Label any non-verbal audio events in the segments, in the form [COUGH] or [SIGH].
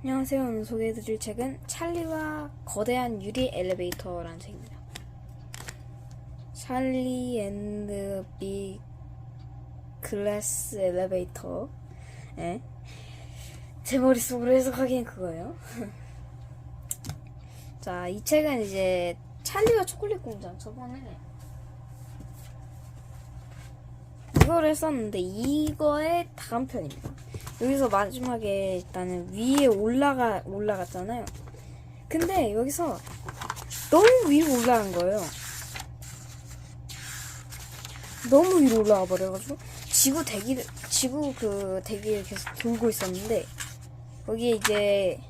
안녕하세요. 오늘 소개해드릴 책은 찰리와 거대한 유리 엘리베이터라는 책입니다. 찰리 앤드 빅 글래스 엘리베이터. 예. 제 머릿속으로 해석하기엔 그거예요. [LAUGHS] 자, 이 책은 이제 찰리와 초콜릿 공장 저번에 이거를 썼는데 이거의 다음 편입니다. 여기서 마지막에 일단은 위에 올라가 올라갔잖아요. 근데 여기서 너무 위로 올라간 거예요. 너무 위로 올라가 버려가지고 지구 대기 지구 그 대기를 계속 돌고 있었는데 거기에 이제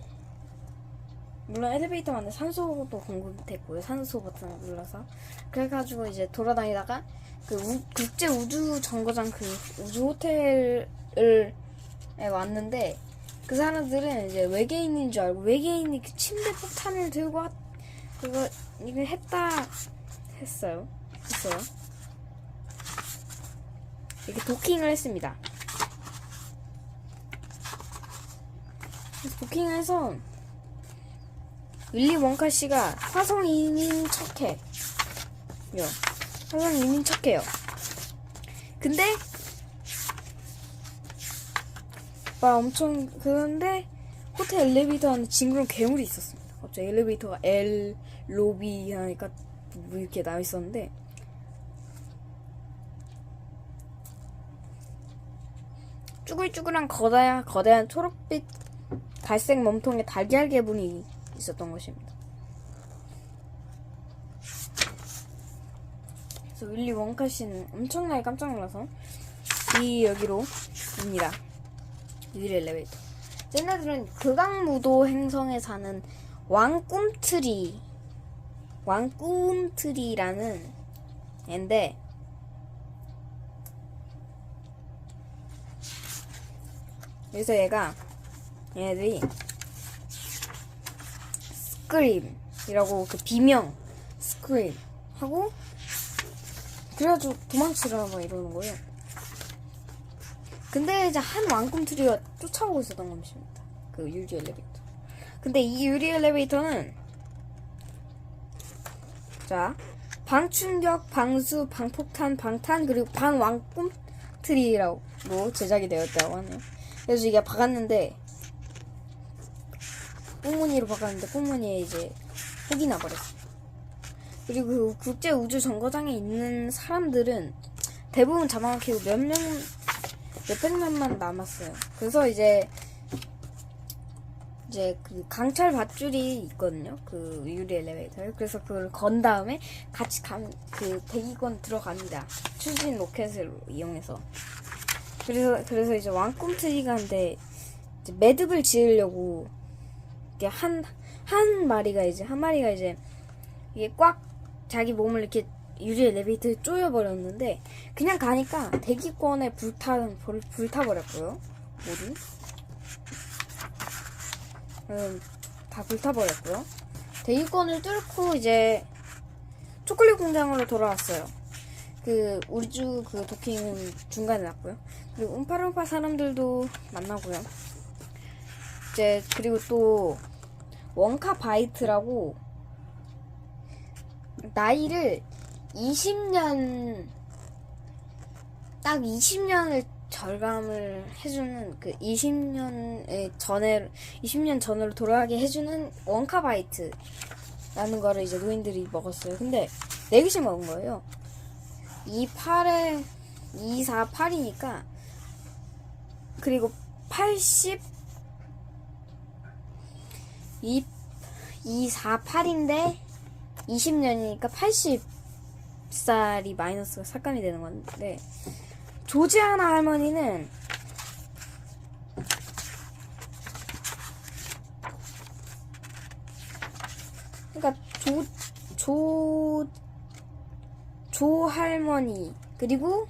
물론 엘리베이터 안에 산소도 공급됐고요. 산소 버튼을 눌러서 그래가지고 이제 돌아다니다가 그 우- 국제 우주 정거장 그 우주 호텔을 에 왔는데 그 사람들은 이제 외계인인 줄 알고 외계인이 그 침대 폭탄을 들고 왔- 그거 이걸 했다 했어요. 했어요. 이렇게 도킹을 했습니다. 도킹을 해서 윌리 원카 씨가 화성 이민 척해. 요. 화성 이민 척해요. 근데 막 엄청 그런데 호텔 엘리베이터 안에 징그러운 괴물이 있었습니다. 갑자기 엘리베이터가 L 로비 하니까 뭐 이렇게 나와 있었는데 쭈글쭈글한 거대한 거대한 초록빛 갈색 몸통에 달걀 개분이 있었던 것입니다. 그래서 윌리 원카 씨는 엄청나게 깜짝 놀라서 이 여기로 입니다. 유리 엘리베이터. 쟤네들은 극악무도 행성에 사는 왕꿈트리, 왕꿈트리라는 애인데, 그래서 얘가, 얘네들이, 스크림이라고 그 비명, 스크림 하고, 그래가지고 도망치라 막 이러는 거예요. 근데 이제 한 왕꿈트리가 쫓아오고 있었던 것입니다. 그 유리 엘리베이터. 근데 이 유리 엘리베이터는 자 방충격, 방수, 방폭탄, 방탄 그리고 방왕꿈트리라고 제작이 되었다고 하네요. 그래서 이게 박았는데 뽕무늬로 박았는데 뽕무늬에 이제 혹이 나버렸어요. 그리고 그 국제 우주 정거장에 있는 사람들은 대부분 잡아먹히고 몇 명, 몇 백 명만 남았어요. 그래서 이제 이제 그 강철 밧줄이 있거든요. 그 유리 엘리베이터에. 그래서 그걸 건 다음에 같이 감, 그 대기권 들어갑니다. 추진 로켓을 이용해서. 그래서 그래서 이제 왕꿈트리가 한데 이제 매듭을 지으려고 이게 한 한 마리가 이제 한 마리가 이제 이게 꽉 자기 몸을 이렇게 유리 엘리베이터에 쪼여버렸는데 그냥 가니까 대기권에 불타 불, 불타버렸고요. 모두 음, 다 불타버렸고요. 대기권을 뚫고 이제 초콜릿 공장으로 돌아왔어요. 그 우주 그 도킹은 중간에 났고요. 그리고 음파lum파 사람들도 만나고요. 이제 그리고 또 원카 바이트라고 나이를 20년 딱 20년을 절감을 해주는 그 20년의 전에 20년 전으로 돌아가게 해주는 원카바이트라는 거를 이제 노인들이 먹었어요. 근데 4개씩 먹은 거예요. 2, 8에 2, 4, 8이니까 그리고 80 2, 2, 4, 8인데 20년이니까 80 살이 마이너스가 삭감이 되는 건데 조지아나 할머니는 그러니까 조, 조, 조 할머니 그리고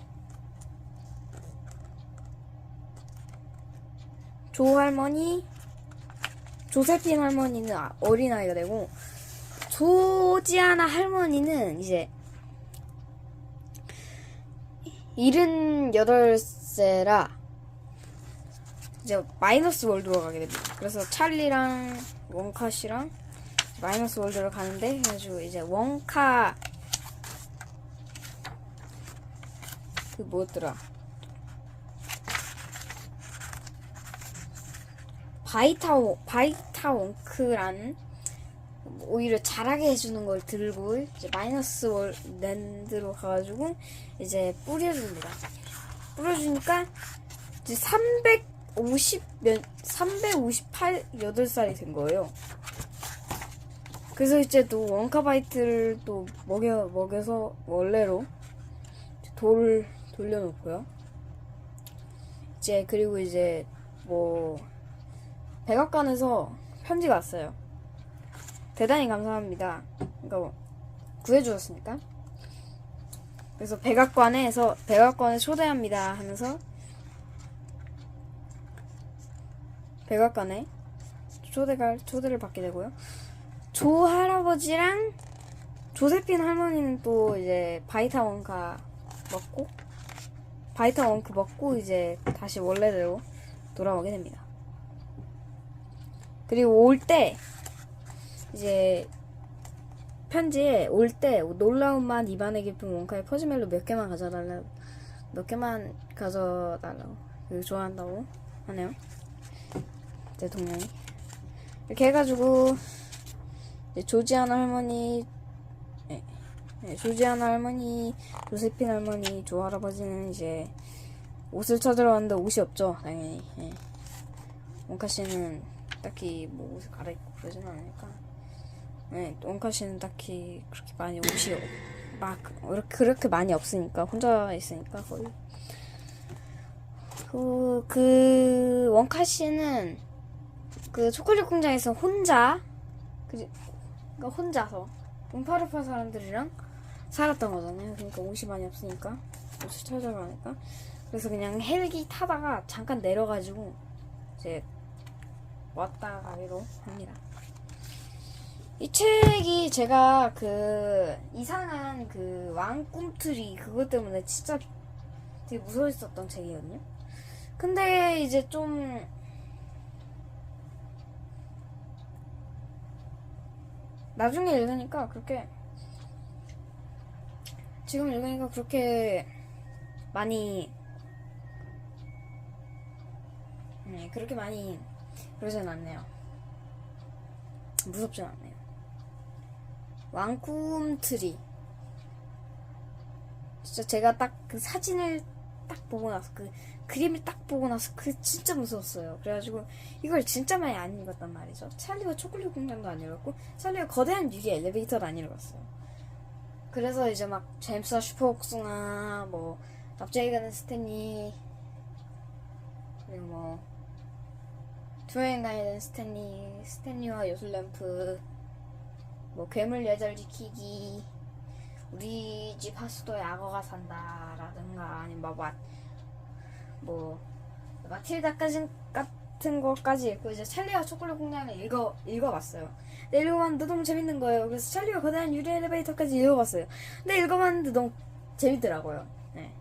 조 할머니 조세핀 할머니는 아- 어린아이가 되고 조지아나 할머니는 이제 78세라 이제 마이너스 월드로 가게 됩니다. 그래서 찰리랑 원카 씨랑 마이너스 월드를 가는데 그래가지고 이제 원카 그 뭐였더라 바이타 워- 바이타 원크라는 오히려 잘하게 해주는 걸 들고 이제 마이너스 월 랜드로 가가지고 이제 뿌려줍니다. 뿌려주니까 이제 350 몇, 358 8살이 된 거예요. 그래서 이제 또 원카바이트를 또 먹여 먹여서 원래로 돌 돌려놓고요. 이제 그리고 이제 뭐 백악관에서 편지가 왔어요. 대단히 감사합니다. 그러니까 구해주셨으니까. 그래서 백악관에서 백악관에 초대합니다 하면서 백악관에 초대가 초대를 받게 되고요. 조 할아버지랑 조세핀 할머니는 또 이제 바이타 원카 먹고 바이타 원크 먹고 이제 다시 원래대로 돌아오게 됩니다. 그리고 올때 이제 편지에 올 때 놀라운 맛 입안에 깊은 원카의 퍼즈멜로 몇 개만 가져달라 몇 개만 가져달라고. 이거 좋아한다고 하네요. 대통령이. 이렇게 해가지고 조지아나 할머니 예, 예, 조지아나 할머니 조세핀 할머니 조 할아버지는 이제 옷을 찾으러 왔는데 옷이 없죠 당연히. 예. 원카 씨는 딱히 뭐 옷을 갈아입고 그러진 않으니까 네, 원카 씨는 딱히 그렇게 많이 옷이 없- 막 그렇게 많이 없으니까 혼자 있으니까 거의 그, 그 원카 씨는 그 초콜릿 공장에서 혼자 그 그러니까 혼자서 음파르파 사람들이랑 살았던 거잖아요. 그러니까 옷이 많이 없으니까 옷을 찾으러 가니까 그래서 그냥 헬기 타다가 잠깐 내려가지고 이제 왔다 가기로 합니다. 이 책이 제가 그 이상한 그 왕꿈틀이 그것 때문에 진짜 되게 무서웠었던 책이거든요. 근데 이제 좀 나중에 읽으니까 그렇게 지금 읽으니까 그렇게 많이 네 그렇게 많이 그러진 않네요. 무섭진 않네요. 왕꿈트리 진짜 제가 딱 그 사진을 딱 보고 나서 그 그림을 딱 보고 나서 그 진짜 무서웠어요. 그래가지고 이걸 진짜 많이 안 읽었단 말이죠. 찰리와 초콜릿 공장도 안 읽었고 찰리와 거대한 유리 엘리베이터도 안 읽었어요. 그래서 이제 막 제임스와 슈퍼복숭아 뭐 납작이 가는 스탠리 그리고 뭐 투여행 다니는 스탠리 스탠리와 요술램프 뭐 괴물 예절 지키기 우리 집 하수도에 악어가 산다라든가 아니면 뭐, 마, 뭐 마틸다까지 같은 거까지 읽고 이제 찰리와 초콜릿 공장을 읽어 읽어봤어요. 근데 읽어봤는데 너무 재밌는 거예요. 그래서 찰리와 거대한 유리 엘리베이터까지 읽어봤어요. 근데 읽어봤는데 너무 재밌더라고요. 네.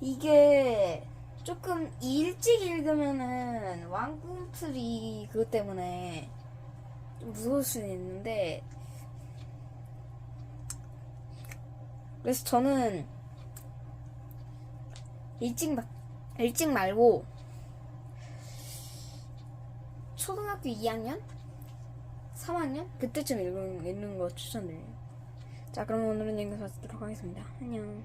이게 조금 일찍 읽으면은 왕꿈틀이 그것 때문에 좀 무서울 수는 있는데 그래서 저는 일찍 막 일찍 말고 초등학교 2학년, 3학년 그때쯤 읽는, 읽는 거 추천드려요. 자, 그럼 오늘은 여기서 마치도록 하겠습니다. 안녕.